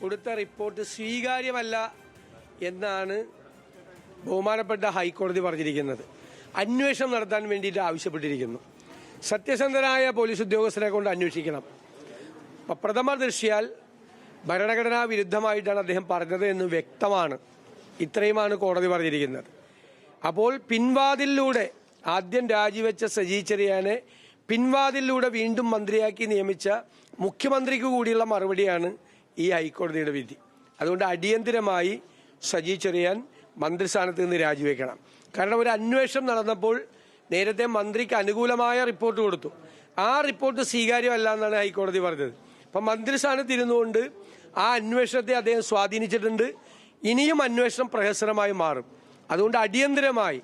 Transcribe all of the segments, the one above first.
കൊടുത്ത റിപ്പോർട്ട് സ്വീകാര്യമല്ല എന്നാണ് ബഹുമാനപ്പെട്ട ഹൈക്കോടതി പറഞ്ഞിരിക്കുന്നത്. അന്വേഷണം നടത്താൻ വേണ്ടിയിട്ട് ആവശ്യപ്പെട്ടിരിക്കുന്നു. സത്യസന്ധരായ പോലീസ് ഉദ്യോഗസ്ഥരെ കൊണ്ട് അന്വേഷിക്കണം. പ്രഥമ ദൃശ്യാൽ ഭരണഘടനാ വിരുദ്ധമായിട്ടാണ് അദ്ദേഹം പറഞ്ഞത് എന്ന് വ്യക്തമാണ്. ഇത്രയുമാണ് കോടതി പറഞ്ഞിരിക്കുന്നത്. അപ്പോൾ പിൻവാതിലൂടെ ആദ്യം രാജിവെച്ച സജി ചെറിയാനെ പിൻവാതിലൂടെ വീണ്ടും മന്ത്രിയാക്കി നിയമിച്ച മുഖ്യമന്ത്രിക്ക് കൂടിയുള്ള മറുപടിയാണ് ഈ ഹൈക്കോടതിയുടെ വിധി. അതുകൊണ്ട് അടിയന്തിരമായി സജി ചെറിയാൻ മന്ത്രിസ്ഥാനത്ത് നിന്ന് രാജിവെക്കണം. കാരണം ഒരു അന്വേഷണം നടന്നപ്പോൾ നേരത്തെ മന്ത്രിക്ക് അനുകൂലമായ റിപ്പോർട്ട് കൊടുത്തു. ആ റിപ്പോർട്ട് സ്വീകാര്യമല്ല എന്നാണ് ഹൈക്കോടതി പറഞ്ഞത്. അപ്പം മന്ത്രിസ്ഥാനത്ത് ഇരുന്നുകൊണ്ട് ആ അന്വേഷണത്തെ അദ്ദേഹം സ്വാധീനിച്ചിട്ടുണ്ട്. ഇനിയും അന്വേഷണം പ്രഹസനമായി മാറും. അതുകൊണ്ട് അടിയന്തിരമായി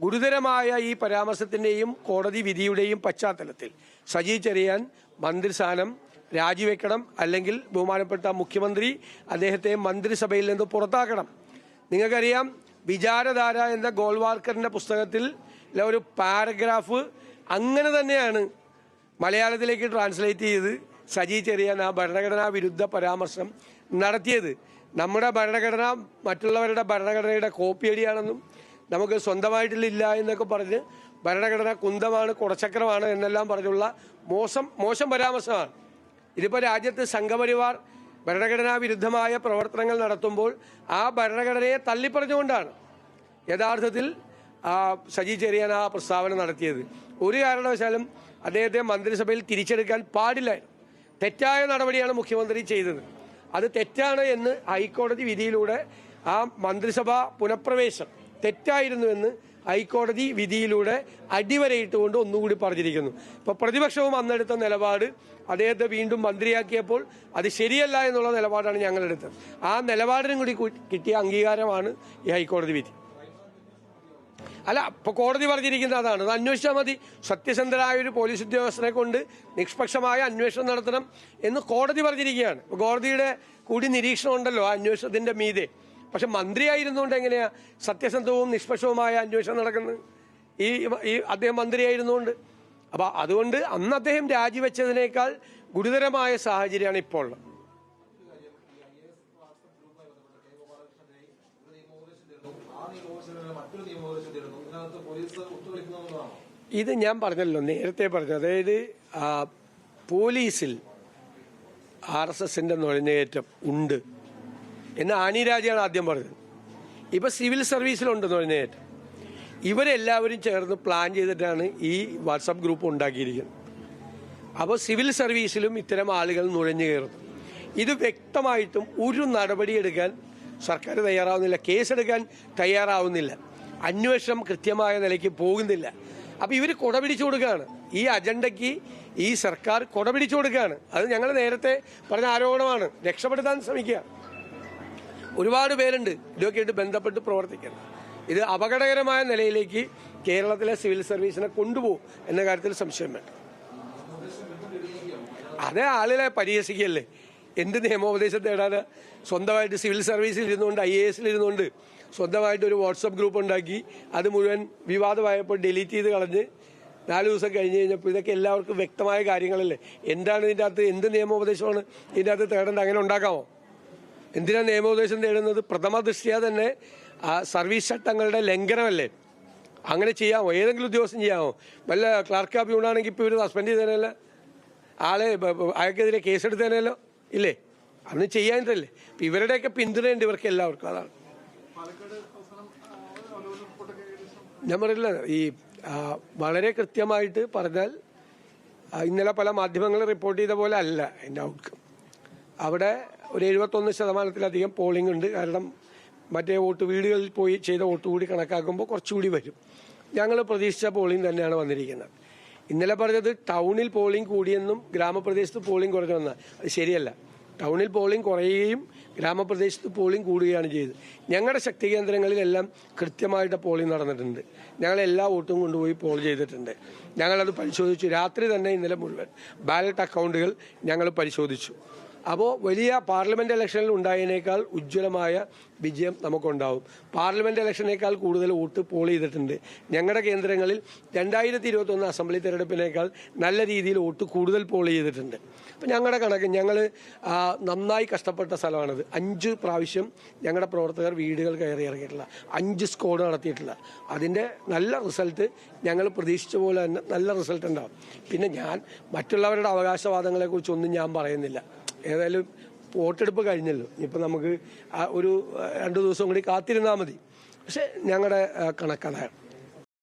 ഗുരുതരമായ ഈ പരാമർശത്തിന്റെയും കോടതി വിധിയുടെയും പശ്ചാത്തലത്തിൽ സജി ചെറിയാൻ മന്ത്രിസ്ഥാനം രാജിവെക്കണം അല്ലെങ്കിൽ ബഹുമാനപ്പെട്ട മുഖ്യമന്ത്രി അദ്ദേഹത്തെ മന്ത്രിസഭയിൽ നിന്ന് പുറത്താക്കണം. നിങ്ങൾക്കറിയാം വിചാരധാര എന്ന ഗോൾവാർക്കറിന്റെ പുസ്തകത്തിൽ ഒരു പാരഗ്രാഫ് അങ്ങനെ തന്നെയാണ് മലയാളത്തിലേക്ക് ട്രാൻസ്ലേറ്റ് ചെയ്ത് സജി ചെറിയാൻ ആ ഭരണഘടനാ വിരുദ്ധ പരാമർശം നടത്തിയത്. നമ്മുടെ ഭരണഘടന മറ്റുള്ളവരുടെ ഭരണഘടനയുടെ കോപ്പിയടിയാണെന്നും നമുക്ക് സ്വന്തമായിട്ടില്ല എന്നൊക്കെ പറഞ്ഞ് ഭരണഘടന കുന്തമാണ് കുടച്ചക്രമാണ് എന്നെല്ലാം പറഞ്ഞുള്ള മോശം മോശം പരാമർശമാണ്. ഇതിപ്പോൾ രാജ്യത്ത് സംഘപരിവാർ ഭരണഘടനാ വിരുദ്ധമായ പ്രവർത്തനങ്ങൾ നടത്തുമ്പോൾ ആ ഭരണഘടനയെ തള്ളിപ്പറഞ്ഞുകൊണ്ടാണ് യഥാർത്ഥത്തിൽ സജി ചെറിയാൻ ആ പ്രസ്താവന നടത്തിയത്. ഒരു കാരണവശാലും അദ്ദേഹത്തെ മന്ത്രിസഭയിൽ തിരിച്ചെടുക്കാൻ പാടില്ലായിരുന്നു തെറ്റായ നടപടിയാണ് മുഖ്യമന്ത്രി ചെയ്തത്. അത് തെറ്റാണ് എന്ന് ഹൈക്കോടതി വിധിയിലൂടെ ആ മന്ത്രിസഭാ പുനഃപ്രവേശം തെറ്റായിരുന്നു എന്ന് ഹൈക്കോടതി വിധിയിലൂടെ അടിവരയിട്ടുകൊണ്ട് ഒന്നുകൂടി പറഞ്ഞിരിക്കുന്നു. ഇപ്പൊ പ്രതിപക്ഷവും അന്നെടുത്ത നിലപാട് അദ്ദേഹത്തെ വീണ്ടും മന്ത്രിയാക്കിയപ്പോൾ അത് ശരിയല്ല എന്നുള്ള നിലപാടാണ് ഞങ്ങളെടുത്തത്. ആ നിലപാടിനും കൂടി കിട്ടിയ അംഗീകാരമാണ് ഈ ഹൈക്കോടതി വിധി. അല്ല ഇപ്പൊ കോടതി പറഞ്ഞിരിക്കുന്നത് അതാണ്. അത് അന്വേഷിച്ചാൽ മതി. സത്യസന്ധരായ ഒരു പോലീസ് ഉദ്യോഗസ്ഥനെ കൊണ്ട് നിഷ്പക്ഷമായ അന്വേഷണം നടത്തണം എന്ന് കോടതി പറഞ്ഞിരിക്കുകയാണ്. കോടതിയുടെ കൂടി നിരീക്ഷണം ഉണ്ടല്ലോ ആ അന്വേഷണത്തിന്റെ മീതെ. പക്ഷെ മന്ത്രിയായിരുന്നുകൊണ്ട് എങ്ങനെയാ സത്യസന്ധവും നിഷ്പക്ഷവുമായ അന്വേഷണം നടക്കുന്നത്? ഈ ഈ അദ്ദേഹം മന്ത്രിയായിരുന്നുകൊണ്ട് അപ്പോൾ അതുകൊണ്ട് അന്ന് അദ്ദേഹം രാജിവെച്ചതിനേക്കാൾ ഗുരുതരമായ സാഹചര്യമാണ് ഇപ്പോൾ ഇത് ഞാൻ പറഞ്ഞല്ലോ നേരത്തെ പറഞ്ഞു അതായത് പോലീസിൽ ആർ എസ് എസിന്റെ നുഴഞ്ഞുകയറ്റം ഉണ്ട്. എന്ന് ആനിരാജയാണ് ആദ്യം പറഞ്ഞത്. ഇപ്പം സിവിൽ സർവീസിലുണ്ടെന്ന് പറഞ്ഞിട്ട് ഇവരെല്ലാവരും ചേർന്ന് പ്ലാൻ ചെയ്തിട്ടാണ് ഈ വാട്സപ്പ് ഗ്രൂപ്പ് ഉണ്ടാക്കിയിരിക്കുന്നത്. അപ്പോൾ സിവിൽ സർവീസിലും ഇത്തരം ആളുകൾ നുഴഞ്ഞു കയറും. ഇത് വ്യക്തമായിട്ടും ഒരു നടപടിയെടുക്കാൻ സർക്കാർ തയ്യാറാവുന്നില്ല കേസെടുക്കാൻ തയ്യാറാവുന്നില്ല. അന്വേഷണം കൃത്യമായ നിലയ്ക്ക് പോകുന്നില്ല. അപ്പോൾ ഇവർ കുടപിടിച്ചു കൊടുക്കുകയാണ്. ഈ അജണ്ടയ്ക്ക് ഈ സർക്കാർ കുടപിടിച്ചു കൊടുക്കുകയാണ്. അത് ഞങ്ങൾ നേരത്തെ പറഞ്ഞ ആരോപണമാണ്. രക്ഷപ്പെടുത്താൻ ശ്രമിക്കുക ഒരുപാട് പേരുണ്ട്. ഇതൊക്കെയായിട്ട് ബന്ധപ്പെട്ട് പ്രവർത്തിക്കുന്നത് ഇത് അപകടകരമായ നിലയിലേക്ക് കേരളത്തിലെ സിവിൽ സർവീസിനെ കൊണ്ടുപോകും എന്ന കാര്യത്തിൽ സംശയം വേണ്ട. അതേ ആളുകളെ പരിഹസിക്കല്ലേ എന്ത് നിയമോപദേശം തേടാന്? സ്വന്തമായിട്ട് സിവിൽ സർവീസിൽ ഇരുന്നുകൊണ്ട് ഐ എ എസിൽ ഇരുന്നുകൊണ്ട് സ്വന്തമായിട്ട് ഒരു വാട്സപ്പ് ഗ്രൂപ്പ് ഉണ്ടാക്കി അത് മുഴുവൻ വിവാദമായപ്പോൾ ഡിലീറ്റ് ചെയ്ത് കളഞ്ഞ് നാല് ദിവസം കഴിഞ്ഞ് കഴിഞ്ഞപ്പോൾ ഇതൊക്കെ എല്ലാവർക്കും വ്യക്തമായ കാര്യങ്ങളല്ലേ? എന്താണ് ഇതിന്റെ അകത്ത് എന്ത് നിയമോപദേശമാണ് ഇതിന്റെ അകത്ത് തേടേണ്ടത്? അങ്ങനെ ഉണ്ടാക്കാമോ? എന്തിനാ നിയമോപദേശം തേടുന്നത്? പ്രഥമ ദൃഷ്ടിയാ തന്നെ ആ സർവീസ് ചട്ടങ്ങളുടെ ലംഘനമല്ലേ? അങ്ങനെ ചെയ്യാമോ? ഏതെങ്കിലും ഉദ്യോഗസ്ഥൻ ചെയ്യാമോ? വല്ല ക്ലാർക്ക് ഓഫ് യൂണാണെങ്കിൽ ഇപ്പോൾ ഇവർ സസ്പെൻഡ് ചെയ്തേനല്ല ആളെ അയാൾക്കെതിരെ കേസെടുത്തേനല്ലോ ഇല്ലേ? അന്ന് ചെയ്യാനിട്ടല്ലേ? ഇപ്പം ഇവരുടെയൊക്കെ പിന്തുണയുണ്ട് ഇവർക്ക് എല്ലാവർക്കും. അതാണ്. ഞാൻ പറയില്ല ഈ വളരെ കൃത്യമായിട്ട് പറഞ്ഞാൽ ഇന്നലെ പല മാധ്യമങ്ങളും റിപ്പോർട്ട് ചെയ്ത പോലെ അല്ല എന്റെ ഔട്ട്കം അവിടെ ഒരു എഴുപത്തൊന്ന് ശതമാനത്തിലധികം പോളിംഗ് ഉണ്ട്. കാരണം മറ്റേ വോട്ട് വീടുകളിൽ പോയി ചെയ്ത വോട്ട് കൂടി കണക്കാക്കുമ്പോൾ കുറച്ചുകൂടി വരും. ഞങ്ങൾ പ്രതീക്ഷിച്ച പോളിംഗ് തന്നെയാണ് വന്നിരിക്കുന്നത്. ഇന്നലെ പറഞ്ഞത് ടൗണിൽ പോളിംഗ് കൂടിയെന്നും ഗ്രാമപ്രദേശത്ത് പോളിംഗ് കുറഞ്ഞെന്ന് അത് ശരിയല്ല. ടൗണിൽ പോളിംഗ് കുറയുകയും ഗ്രാമപ്രദേശത്ത് പോളിംഗ് കൂടുകയാണ് ചെയ്തത്. ഞങ്ങളുടെ ശക്തി കേന്ദ്രങ്ങളിലെല്ലാം കൃത്യമായിട്ട് പോളിംഗ് നടന്നിട്ടുണ്ട്. ഞങ്ങൾ എല്ലാ വോട്ടും കൊണ്ടുപോയി പോൾ ചെയ്തിട്ടുണ്ട്. ഞങ്ങളത് പരിശോധിച്ചു. രാത്രി തന്നെ ഇന്നലെ മുഴുവൻ ബാലറ്റ് അക്കൗണ്ടുകൾ ഞങ്ങൾ പരിശോധിച്ചു. അപ്പോൾ വലിയ പാർലമെന്റ് ഇലക്ഷനിൽ ഉണ്ടായതിനേക്കാൾ ഉജ്ജ്വലമായ വിജയം നമുക്കുണ്ടാവും. പാർലമെന്റ് ഇലക്ഷനേക്കാൾ കൂടുതൽ വോട്ട് പോൾ ചെയ്തിട്ടുണ്ട്. ഞങ്ങളുടെ കേന്ദ്രങ്ങളിൽ രണ്ടായിരത്തി ഇരുപത്തൊന്ന് അസംബ്ലി തെരഞ്ഞെടുപ്പിനേക്കാൾ നല്ല രീതിയിൽ വോട്ട് കൂടുതൽ പോൾ ചെയ്തിട്ടുണ്ട്. അപ്പം ഞങ്ങളുടെ കണക്ക് ഞങ്ങൾ നന്നായി കഷ്ടപ്പെട്ട സ്ഥലമാണിത്. അഞ്ച് പ്രാവശ്യം ഞങ്ങളുടെ പ്രവർത്തകർ വീടുകൾ കയറി ഇറങ്ങിയിട്ടില്ല. അഞ്ച് സ്കോഡ് നടത്തിയിട്ടില്ല. അതിന്റെ നല്ല റിസൾട്ട് ഞങ്ങൾ പ്രതീക്ഷിച്ച പോലെ തന്നെ നല്ല റിസൾട്ട് ഉണ്ടാവും. പിന്നെ ഞാൻ മറ്റുള്ളവരുടെ അവകാശവാദങ്ങളെക്കുറിച്ചൊന്നും ഞാൻ പറയുന്നില്ല. ഏതായാലും വോട്ടെടുപ്പ് കഴിഞ്ഞല്ലോ. ഇപ്പം നമുക്ക് ഒരു രണ്ട് ദിവസം കൂടി കാത്തിരുന്നാൽ മതി. പക്ഷേ ഞങ്ങളുടെ കണക്കതാണ്.